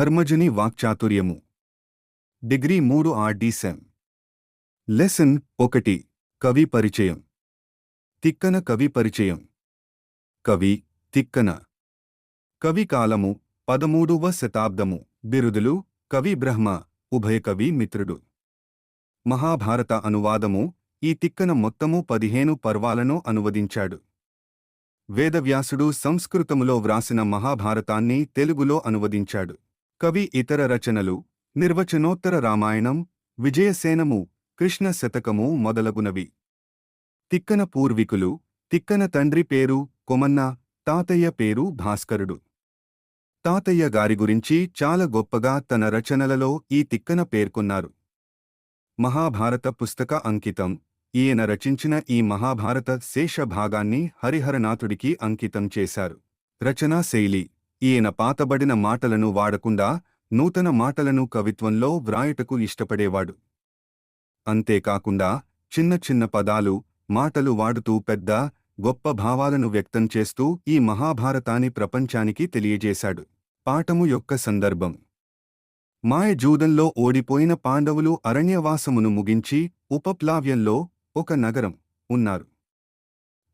ధర్మజుని వాక్చాతుర్యము. Degree మూడు ఆర్డీసెం lesson ఒకటి కవి పరిచయం. తిక్కన కవి పరిచయం. కవి తిక్కన. కవి కాలము పదమూడవ శతాబ్దము. బిరుదులు కవి బ్రహ్మ ఉభయ కవి మిత్రుడు. మహాభారత అనువాదము ఈ తిక్కన మొత్తము పదిహేను పర్వాలను అనువదించాడు. వేదవ్యాసుడు సంస్కృతములో వ్రాసిన మహాభారతాన్ని తెలుగులో అనువదించాడు. కవి ఇతర రచనలు నిర్వచనోత్తర రామాయణం విజయసేనము కృష్ణ శతకము మొదలగునవి. తిక్కన పూర్వీకులు తిక్కన తండ్రి పేరు కొమన్న తాతయ్య పేరు భాస్కరుడు. తాతయ్య గారి గురించి చాలా గొప్పగా తన రచనలలో ఈ తిక్కన పేర్కొన్నారు. మహాభారత పుస్తక అంకితం. ఈయన రచించిన ఈ మహాభారత శేష భాగాన్ని హరిహరనాథుడికి అంకితం చేశారు. రచనా శైలి. ఈయన పాతబడిన మాటలను వాడకుండా నూతన మాటలను కవిత్వంలో వ్రాయుటకు ఇష్టపడేవాడు. అంతేకాకుండా చిన్న చిన్న పదాలు మాటలు వాడుతూ పెద్ద గొప్ప భావాలను వ్యక్తం చేస్తూ ఈ మహాభారతాన్ని ప్రపంచానికి తెలియజేశాడు. పాఠము యొక్క సందర్భం. మాయజూదంలో ఓడిపోయిన పాండవులు అరణ్యవాసమును ముగించి ఉపప్లావ్యంలో ఒక నగరం ఉన్నారు.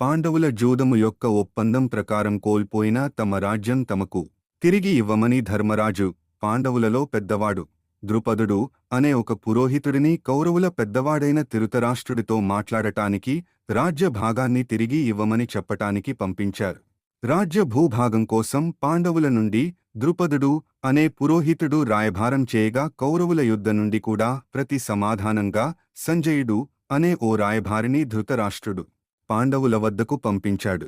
పాండవుల జూదము యొక్క ఒప్పందం ప్రకారం కోల్పోయిన తమ రాజ్యం తమకు. తిరిగి ఇవ్వమని ధర్మరాజు పాండవులలో పెద్దవాడు ద్రుపదుడు అనే ఒక పురోహితుడిని కౌరవుల పెద్దవాడైన తిరుతరాష్ట్రుడితో మాట్లాడటానికి రాజ్య భాగాన్ని తిరిగి ఇవ్వమని చెప్పటానికి పంపించారు. రాజ్య భూభాగం కోసం పాండవుల నుండి ద్రుపదుడు అనే పురోహితుడు రాయభారం చేయగా కౌరవుల యుద్ధ నుండి కూడా ప్రతి సమాధానంగా సంజయుడు అనే ఓ రాయభారిని ధృతరాష్ట్రుడు. పాండవుల వద్దకు పంపించాడు.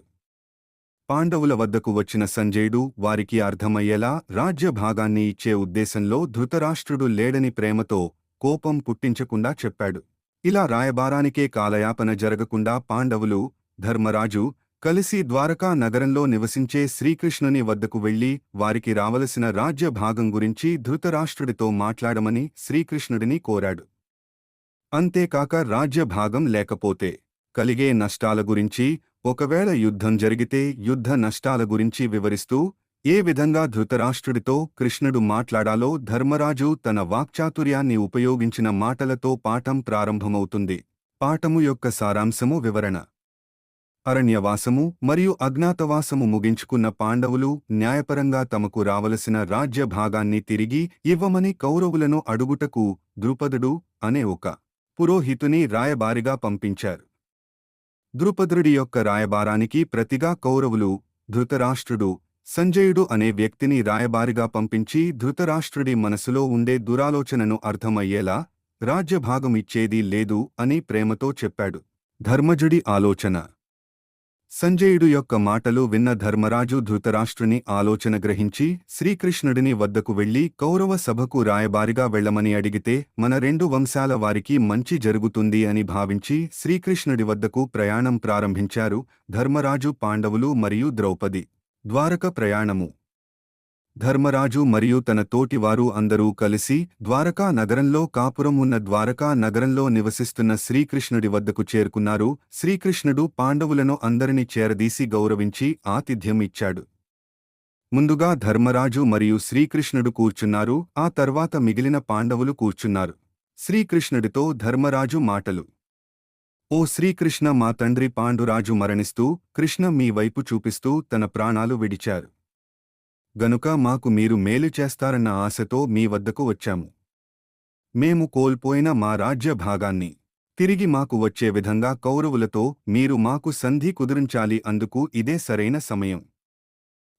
పాండవుల వద్దకు వచ్చిన సంజయుడు వారికి అర్థమయ్యేలా రాజ్య భాగాన్ని ఇచ్చే ఉద్దేశంలో ధృతరాష్ట్రుడు లేడని ప్రేమతో కోపం పుట్టించకుండా చెప్పాడు. ఇలా రాయబారానికే కాలయాపన జరగకుండా పాండవులు ధర్మరాజు కలిసి ద్వారకా నగరంలో నివసించే శ్రీకృష్ణుని వద్దకు వెళ్ళి వారికి రావలసిన రాజ్య భాగం గురించి ధృతరాష్ట్రుడితో మాట్లాడమని శ్రీకృష్ణుడిని కోరాడు. అంతేకాక రాజ్యభాగం లేకపోతే కలిగే నష్టాల గురించి ఒకవేళ యుద్ధం జరిగితే యుద్ధ నష్టాల గురించి వివరిస్తూ ఏ విధంగా ధృతరాష్ట్రుడితో కృష్ణుడు మాట్లాడాలో ధర్మరాజు తన వాక్చాతుర్యాన్ని ఉపయోగించిన మాటలతో పాఠం ప్రారంభమవుతుంది. పాఠము యొక్క సారాంశము వివరణ. అరణ్యవాసము మరియు అజ్ఞాతవాసము ముగించుకున్న పాండవులు న్యాయపరంగా తమకు రావలసిన రాజ్య భాగాన్ని తిరిగి ఇవ్వమని కౌరవులను అడుగుటకు ద్రుపదుడు అనే ఒక పురోహితుని రాయబారిగా పంపించారు. ద్రుపదుడి యొక్క రాయబారానికి ప్రతిగా కౌరవులు ధృతరాష్ట్రుడు సంజయుడు అనే వ్యక్తిని రాయబారిగా పంపించి ధృతరాష్ట్రుడి మనసులో ఉండే దురాలోచనను అర్థమయ్యేలా రాజ్యభాగమిచ్చేదీ లేదు అని ప్రేమతో చెప్పాడు. ధర్మజుడి ఆలోచన సంజయుడు యొక్క మాటలు విన్న ధర్మరాజు ధృతరాష్ట్రుని ఆలోచన గ్రహించి శ్రీకృష్ణుడిని వద్దకు వెళ్ళి కౌరవ సభకు రాయబారిగా వెళ్ళమని అడిగితే మన రెండు వంశాల వారికి మంచి జరుగుతుంది అని భావించి శ్రీకృష్ణుడి వద్దకు ప్రయాణం ప్రారంభించారు ధర్మరాజు పాండవులు మరియు ద్రౌపది. ద్వారక ప్రయాణము. ధర్మరాజు మరియు తన తోటివారు అందరూ కలిసి ద్వారకా నగరంలో కాపురం ఉన్న ద్వారకా నగరంలో నివసిస్తున్న శ్రీకృష్ణుడి వద్దకు చేరుకున్నారు. శ్రీకృష్ణుడు పాండవులను అందరినీ చేరదీసి గౌరవించి ఆతిథ్యం ఇచ్చాడు. ముందుగా ధర్మరాజు మరియు శ్రీకృష్ణుడు కూర్చున్నారు. ఆ తర్వాత మిగిలిన పాండవులు కూర్చున్నారు. శ్రీకృష్ణుడితో ధర్మరాజు మాటలు. ఓ శ్రీకృష్ణ మా తండ్రి పాండురాజు మరణిస్తూ కృష్ణ మీ వైపు చూపిస్తూ తన ప్రాణాలు విడిచారు. గనుక మాకు మీరు మేలు చేస్తారన్న ఆశతో మీ వద్దకు వచ్చాము. మేము కోల్పోయిన మా రాజ్య భాగాన్ని. తిరిగి మాకు వచ్చే విధంగా కౌరవులతో మీరు మాకు సంధి కుదిరించాలి అందుకు ఇదే సరైన సమయం.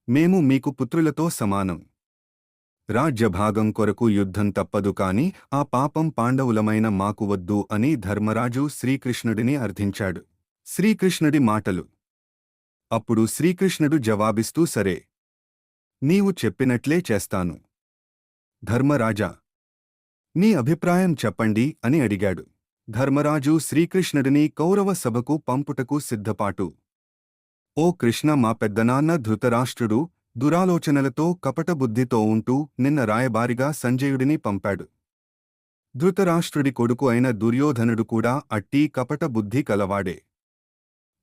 మేము మీకు పుత్రులతో సమానం. రాజ్యభాగం కొరకు యుద్ధం తప్పదు కాని ఆ పాపం పాండవులమైన మాకు వద్దు అని ధర్మరాజు శ్రీకృష్ణుడిని అర్థించాడు. శ్రీకృష్ణుడి మాటలు. అప్పుడు శ్రీకృష్ణుడు జవాబిస్తూ సరే. నీవు చెప్పినట్లే చేస్తాను. ధర్మరాజా నీ అభిప్రాయం చెప్పండి అని అడిగాడు. ధర్మరాజు శ్రీకృష్ణుడిని కౌరవ సభకు పంపుటకు సిద్ధపాటు. ఓ కృష్ణ మా పెద్దనాన్న ధృతరాష్ట్రుడు దురాలోచనలతో కపటబుద్ధితో ఉంటూ నిన్న రాయబారిగా సంజయుడిని పంపాడు. ధృతరాష్ట్రుడి కొడుకు అయిన దుర్యోధనుడు కూడా అట్టి కపట బుద్ధి కలవాడే.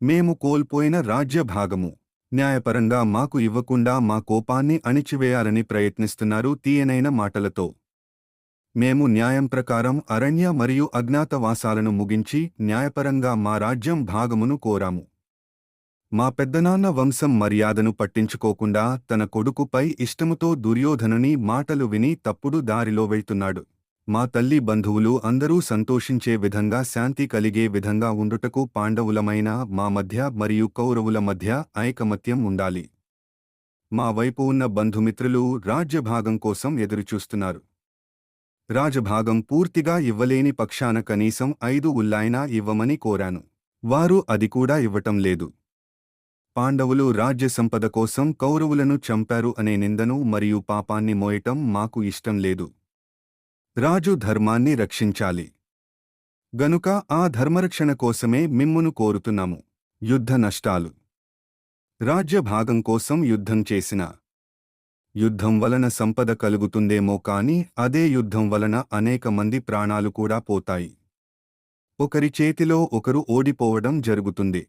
మేము కోల్పోయిన రాజ్యభాగము. న్యాయపరంగా మాకు ఇవ్వకుండా మా కోపాన్ని అణిచివేయాలని ప్రయత్నిస్తున్నారు తీయనైన మాటలతో. మేము న్యాయం ప్రకారం అరణ్య మరియు అజ్ఞాతవాసాలను ముగించి న్యాయపరంగా మా రాజ్యం భాగమును కోరాము. మా పెద్దనాన్న వంశం మర్యాదను పట్టించుకోకుండా తన కొడుకుపై ఇష్టముతో దుర్యోధనుని మాటలు విని తప్పుడు దారిలో వెళ్తున్నాడు. మా తల్లి బంధువులు అందరూ సంతోషించే విధంగా శాంతి కలిగే విధంగా ఉండుటకు పాండవులమైన మా మధ్య మరియు కౌరవుల మధ్య ఐకమత్యం ఉండాలి. మా వైపు ఉన్న బంధుమిత్రులు రాజ్యభాగం కోసం ఎదురుచూస్తున్నారు. రాజభాగం పూర్తిగా ఇవ్వలేని పక్షాన కనీసం ఐదు ఉల్లాయినా ఇవ్వమని కోరాను. వారు అది కూడా ఇవ్వటం లేదు. పాండవులు రాజ్య సంపద కోసం కౌరవులను చంపారు అనే నిందను మరియు పాపాన్ని మోయటం మాకు ఇష్టం లేదు. రాజు ధర్మాన్ని రక్షించాలి. గనుక ఆ ధర్మరక్షణ కోసమే మిమ్మును కోరుతున్నాము. యుద్ధ నష్టాలు. రాజ్య భాగం కోసం యుద్ధం చేసిన. యుద్ధం వలన సంపద కలుగుతుందేమో కాని అదే యుద్ధం వలన అనేక మంది ప్రాణాలు కూడా పోతాయి. ఒకరి చేతిలో ఒకరు ఓడిపోవడం జరుగుతుంది.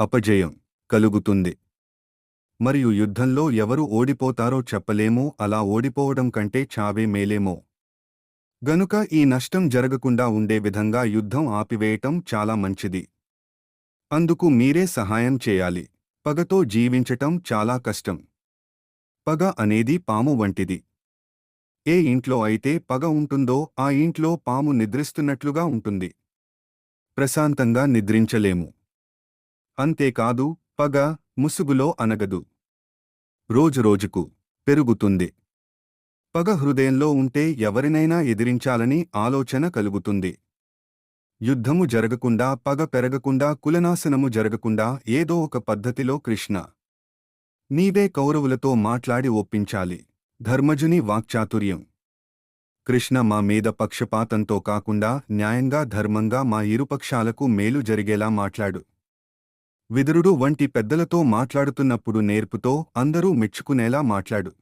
అపజయం కలుగుతుంది. మరియు యుద్ధంలో ఎవరు ఓడిపోతారో చెప్పలేమో అలా ఓడిపోవడం కంటే చావే మేలేమో. గనుక ఈ నష్టం జరగకుండా ఉండే విధంగా యుద్ధం ఆపివేయటం చాలా మంచిది. అందుకు మీరే సహాయం చేయాలి. పగతో జీవించటం చాలా కష్టం. పగ అనేది పాము వంటిది. ఏ ఇంట్లో అయితే పగ ఉంటుందో ఆ ఇంట్లో పాము నిద్రిస్తున్నట్లుగా ఉంటుంది. ప్రశాంతంగా నిద్రించలేము. అంతేకాదు పగ ముసుగులో అనగదు రోజురోజుకు పెరుగుతుంది. పగ హృదయంలో ఉంటే ఎవరినైనా ఎదిరించాలని ఆలోచన కలుగుతుంది. యుద్ధము జరగకుండా పగ పెరగకుండా కులనాశనము జరగకుండా ఏదో ఒక పద్ధతిలో కృష్ణ. నీవే కౌరవులతో మాట్లాడి ఒప్పించాలి. ధర్మజుని వాక్చాతుర్యం. కృష్ణ మా మీద పక్షపాతంతో కాకుండా న్యాయంగా ధర్మంగా మా ఇరుపక్షాలకు మేలు జరిగేలా మాట్లాడు. విదురుడు వంటి పెద్దలతో మాట్లాడుతున్నప్పుడు నేర్పుతో అందరూ మెచ్చుకునేలా మాట్లాడు.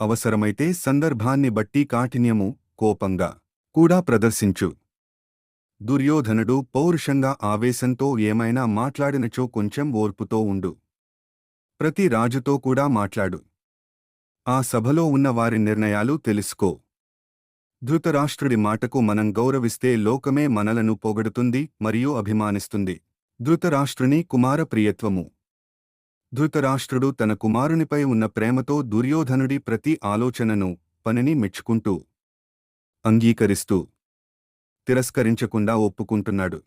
అవసరమైతే సందర్భాన్ని బట్టి కాఠిన్యము కోపంగా కూడా ప్రదర్శించు. దుర్యోధనుడు పౌరుషంగా ఆవేశంతో ఏమైనా మాట్లాడినచో కొంచెం ఓర్పుతో ఉండు. ప్రతి రాజుతో కూడా మాట్లాడు. ఆ సభలో ఉన్న వారి నిర్ణయాలు తెలుసుకో. ధృతరాష్ట్రుడి మాటకు మనం గౌరవిస్తే లోకమే మనలను పొగడుతుంది మరియు అభిమానిస్తుంది. ధృతరాష్ట్రుని కుమారప్రియత్వము. ధృతరాష్ట్రుడు తన కుమారునిపై ఉన్న ప్రేమతో దుర్యోధనుడి ప్రతి ఆలోచనను పనిని మెచ్చుకుంటూ అంగీకరిస్తూ తిరస్కరించకుండా ఒప్పుకుంటున్నాడు.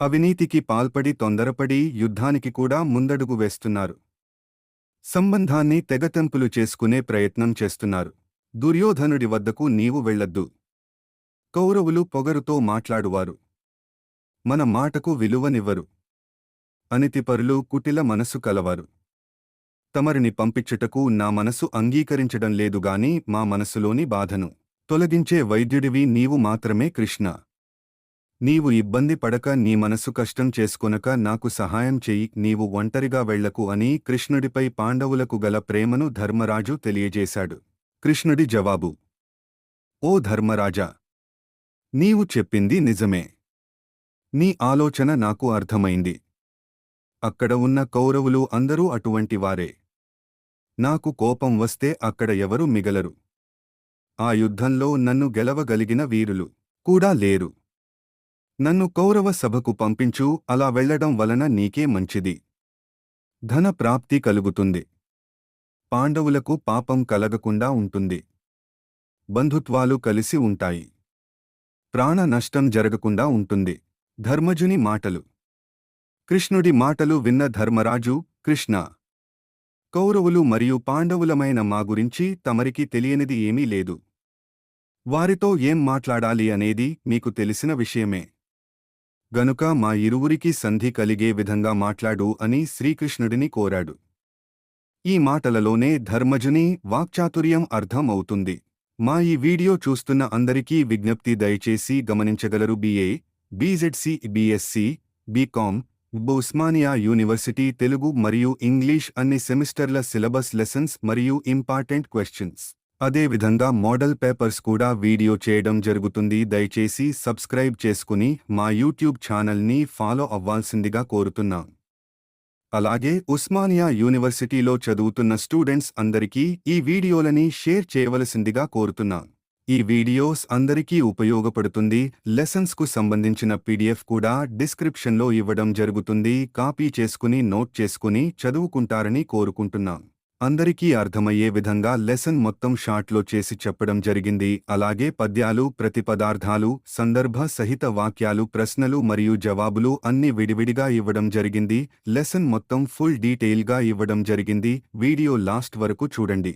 అవినీతికి పాల్పడి తొందరపడి యుద్ధానికి కూడా ముందడుగు వేస్తున్నారు. సంబంధాన్ని తెగతెంపులు చేసుకునే ప్రయత్నం చేస్తున్నారు. దుర్యోధనుడి వద్దకు నీవు వెళ్ళొద్దు కౌరవులు పొగరుతో మాట్లాడువారు. మన మాటకు విలువనివ్వరు. అనితిపరులు కుటిల మనసు కలవారు. తమరిని పంపించుటకు నా మనసు అంగీకరించడం లేదుగాని మా మనసులోని బాధను తొలగించే వైద్యుడివి నీవు మాత్రమే కృష్ణ. నీవు ఇబ్బంది పడక నీ మనసు కష్టం చేసుకొనక నాకు సహాయం చెయ్యి నీవు ఒంటరిగా వెళ్ళకు అని కృష్ణుడిపై పాండవులకు గల ప్రేమను ధర్మరాజు తెలియజేశాడు. కృష్ణుడి జవాబు ఓ ధర్మరాజా! నీవు చెప్పింది నిజమే. నీ ఆలోచన నాకు అర్థమైంది. అక్కడ ఉన్న కౌరవులు అందరూ అటువంటి వారే. నాకు కోపం వస్తే అక్కడ ఎవరు మిగలరు. ఆ యుద్ధంలో నన్ను గెలవగలిగిన వీరులు కూడా లేరు. నన్ను కౌరవ సభకు పంపించు అలా వెళ్ళడం వలన నీకే మంచిది. ధన ప్రాప్తి కలుగుతుంది. పాండవులకు పాపం కలగకుండా ఉంటుంది. బంధుత్వాలు కలిసి ఉంటాయి. ప్రాణ నష్టం జరగకుండా ఉంటుంది. ధర్మజుని మాటలు. కృష్ణుడి మాటలు విన్న ధర్మరాజు కృష్ణ కౌరవులు మరియు పాండవులమైన మా గురించి తమరికి తెలియనిది ఏమీ లేదు. వారితో ఏం మాట్లాడాలి అనేది మీకు తెలిసిన విషయమే. గనుక మా ఇరువురికి సంధి కలిగే విధంగా మాట్లాడు అని శ్రీకృష్ణుడిని కోరాడు. ఈ మాటలలోనే ధర్మజుని వాక్చాతుర్యం అర్థం అవుతుంది మా ఈ వీడియో చూస్తున్న అందరికీ విజ్ఞప్తి దయచేసి గమనించగలరు. BA BZC BSc BCom Osmania university Telugu మరియు ఇంగ్లీష్ అన్ని సెమిస్టర్ల సిలబస్ లెసన్స్ మరియు ఇంపార్టెంట్ క్వశ్చన్స్. అదేవిధంగా మోడల్ పేపర్స్ కూడా వీడియో చేయడం జరుగుతుంది. దయచేసి సబ్స్క్రైబ్ చేసుకుని మా యూట్యూబ్ ఛానల్ని ఫాలో అవ్వాల్సిందిగా కోరుతున్నాం. అలాగే ఉస్మానియా యూనివర్సిటీలో చదువుతున్న స్టూడెంట్స్ అందరికీ ఈ వీడియోలని షేర్ చేయవలసిందిగా కోరుతున్నాం. ఈ వీడియోస్ అందరికీ ఉపయోగపడుతుంది. లెసన్స్కు సంబంధించిన పీడిఎఫ్ కూడా డిస్క్రిప్షన్లో ఇవ్వడం జరుగుతుంది. కాపీ చేసుకుని నోట్ చేసుకుని చదువుకుంటారని కోరుకుంటున్నాం. అందరికీ అర్థమయ్యే విధంగా లెసన్ మొత్తం షార్ట్లో చేసి చెప్పడం జరిగింది. అలాగే పద్యాలు ప్రతిపదార్థాలు సందర్భ సహిత వాక్యాలు ప్రశ్నలు మరియు జవాబులు అన్ని విడివిడిగా ఇవ్వడం జరిగింది. లెసన్ మొత్తం ఫుల్ డీటెయిల్గా ఇవ్వడం జరిగింది. వీడియో లాస్ట్ వరకు చూడండి.